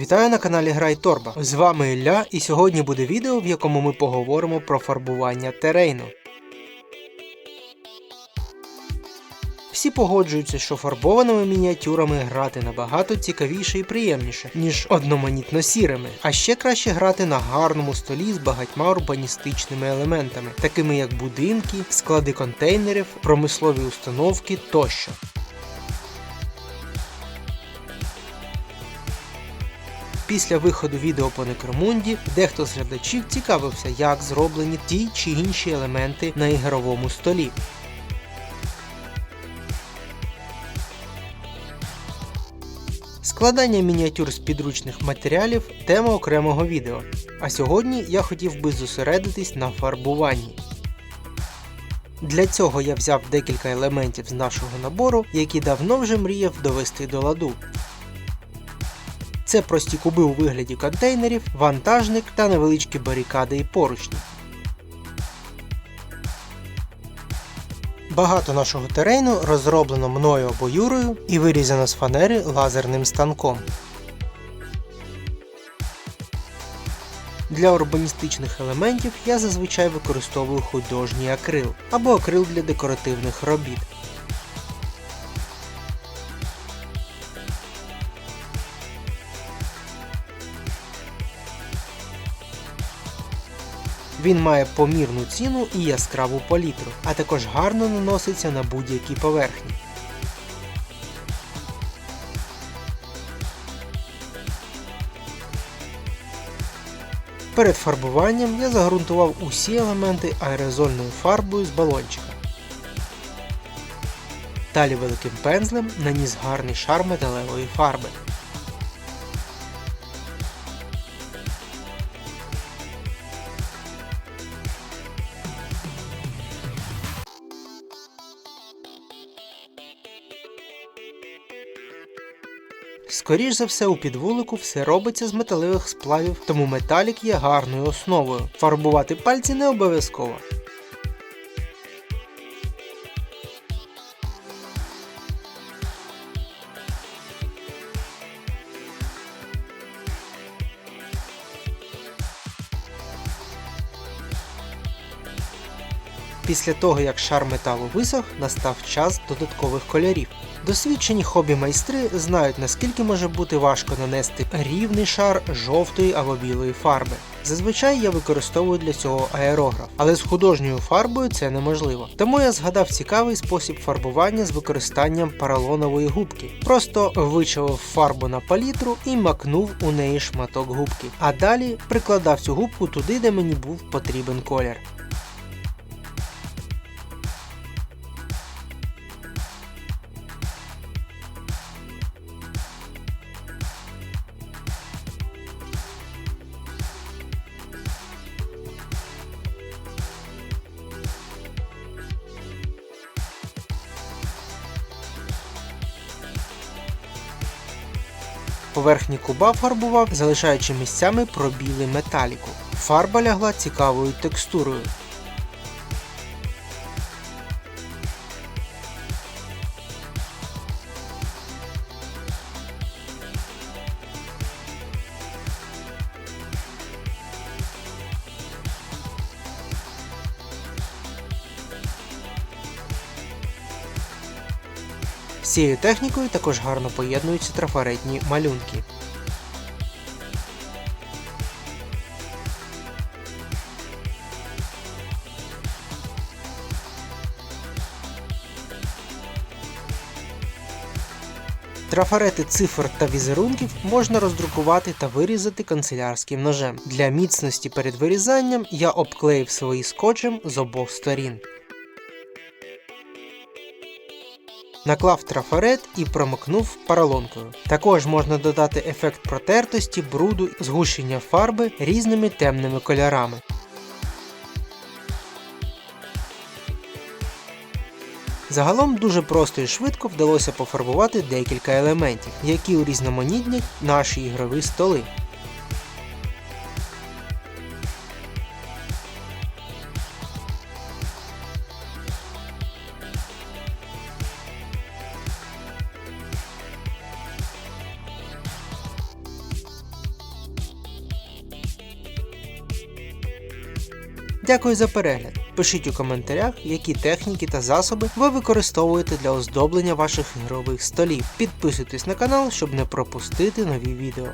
Вітаю на каналі Грай Торба. З вами Ілля, і сьогодні буде відео, в якому ми поговоримо про фарбування терейну. Всі погоджуються, що фарбованими мініатюрами грати набагато цікавіше і приємніше, ніж одноманітно сірими. А ще краще грати на гарному столі з багатьма урбаністичними елементами, такими як будинки, склади контейнерів, промислові установки тощо. Після виходу відео по Некромунді дехто з глядачів цікавився, як зроблені ті чи інші елементи на ігровому столі. Складання мініатюр з підручних матеріалів тема окремого відео. А сьогодні я хотів би зосередитись на фарбуванні. Для цього я взяв декілька елементів з нашого набору, які давно вже мріяв довести до ладу. Це прості куби у вигляді контейнерів, вантажник та невеличкі барикади і поручні. Багато нашого терейну розроблено мною або Юрою і вирізано з фанери лазерним станком. Для урбаністичних елементів я зазвичай використовую художній акрил або акрил для декоративних робіт. Він має помірну ціну і яскраву палітру, а також гарно наноситься на будь-які поверхні. Перед фарбуванням я загрунтував усі елементи аерозольною фарбою з балончика. Далі великим пензлем наніс гарний шар металевої фарби. Скоріш за все, у підвулику все робиться з металевих сплавів, тому металік є гарною основою. Фарбувати пальці не обов'язково. Після того, як шар металу висох, настав час додаткових кольорів. Досвідчені хобі майстри знають, наскільки може бути важко нанести рівний шар жовтої або білої фарби. Зазвичай я використовую для цього аерограф, але з художньою фарбою це неможливо. Тому я згадав цікавий спосіб фарбування з використанням поролонової губки. Просто вичавив фарбу на палітру і макнув у неї шматок губки. А далі прикладав цю губку туди, де мені був потрібен колір. Поверхні куба фарбував, залишаючи місцями пробіли металіку. Фарба лягла цікавою текстурою. Цією технікою також гарно поєднуються трафаретні малюнки. Трафарети цифр та візерунків можна роздрукувати та вирізати канцелярським ножем. Для міцності перед вирізанням я обклеїв свої скотчем з обох сторін. Наклав трафарет і промокнув поролонкою. Також можна додати ефект протертості, бруду, згущення фарби різними темними кольорами. Загалом дуже просто і швидко вдалося пофарбувати декілька елементів, які урізноманітнять наші ігрові столи. Дякую за перегляд. Пишіть у коментарях, які техніки та засоби ви використовуєте для оздоблення ваших ігрових столів. Підписуйтесь на канал, щоб не пропустити нові відео.